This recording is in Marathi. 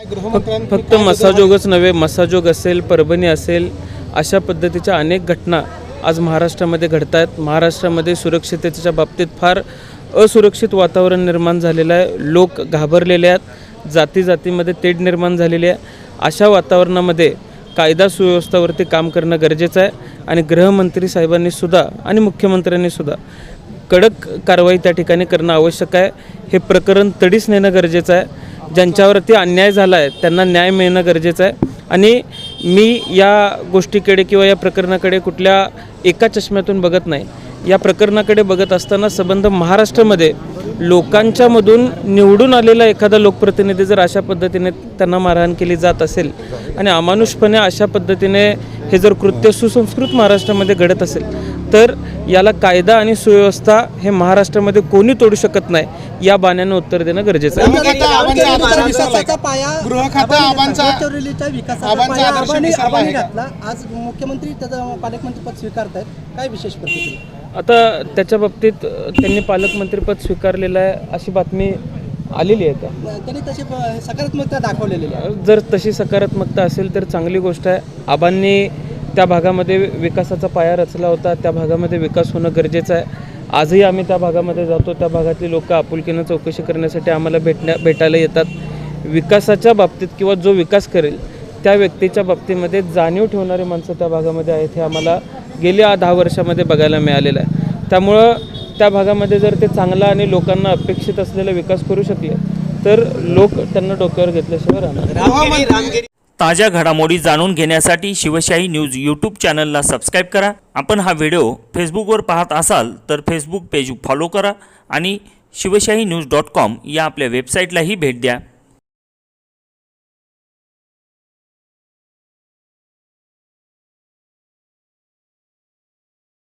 फक्त मसाजोगच नव्हे मसाजोग असेल परभणी असेल अशा पद्धतीच्या अनेक घटना आज महाराष्ट्रामध्ये घडत आहेत महाराष्ट्रामध्ये सुरक्षिततेच्या बाबतीत फार असुरक्षित वातावरण निर्माण झालेलं आहे. लोक घाबरलेले आहेत. जाती जातीमध्ये तेढ निर्माण झालेली आहे. अशा वातावरणामध्ये कायदा सुव्यवस्थावरती काम करणं गरजेचं आहे आणि गृहमंत्री साहेबांनी सुद्धा आणि मुख्यमंत्र्यांनी सुद्धा कडक कारवाई त्या ठिकाणी करणं आवश्यक आहे. हे प्रकरण तडीस नेणं गरजेचं आहे. ज्यांच्यावरती अन्याय झाला आहे त्यांना न्याय मिळणं गरजेचं आहे. आणि मी या गोष्टीकडे किंवा या प्रकरणाकडे कुठल्या एका चष्म्यातून बघत नाही. या प्रकरणाकडे बघत असताना संबंध महाराष्ट्रामध्ये लोकांच्यामधून निवडून आलेला एखादा लोकप्रतिनिधी जर अशा पद्धतीने त्यांना मारहाण केली जात असेल आणि अमानुषपणे अशा पद्धतीने हे जर कृत्य सुसंस्कृत महाराष्ट्रामध्ये घडत असेल तर याला कायदा आणि सुव्यवस्था हे महाराष्ट्रामध्ये कोणी तोडू शकत नाही या बाण्यानं उत्तर देणं गरजेचं आहे. आज मुख्यमंत्री त्याचं पालकमंत्री पद स्वीकारत आहेत काय विशेष प्रतिक्रिया? आता त्याच्या बाबतीत त्यांनी पालकमंत्रीपद स्वीकारलेलं आहे अशी बातमी आलेली आहे का त्यांनी तशी सकारात्मकता दाखवलेली आहे. जर तशी सकारात्मकता असेल तर चांगली गोष्ट आहे. आबांनी त्या भागामध्ये विकासाचा पाया रचला होता. त्या भागामध्ये विकास होणं गरजेचं आहे. आजही आम्ही त्या भागामध्ये जातो. त्या भागातली लोक आपुलकीनं चौकशी करण्यासाठी आम्हाला भेटण्या भेटायला येतात. विकासाच्या बाबतीत किंवा जो विकास करेल त्या व्यक्तीच्या बाबतीमध्ये जाणीव ठेवणारी माणसं त्या भागामध्ये आहेत हे आम्हाला गेल्या दहा वर्षामध्ये बघायला मिळालेलं आहे. त्यामुळं त्या भागामध्ये जर ते चांगला आणि लोकांना अपेक्षित असलेला विकास करू शकले तर लोक त्यांना डोक्यावर घेतल्याशिवाय राहणार ताज्या घडामोडी जाणून घेण्यासाठी शिवशाही न्यूज यूट्यूब चॅनलला सबस्क्राईब करा. आपण हा व्हिडिओ फेसबुकवर पाहत असाल तर फेसबुक पेज फॉलो करा आणि शिवशाही न्यूज डॉट कॉम या आपल्या वेबसाईटलाही भेट द्या.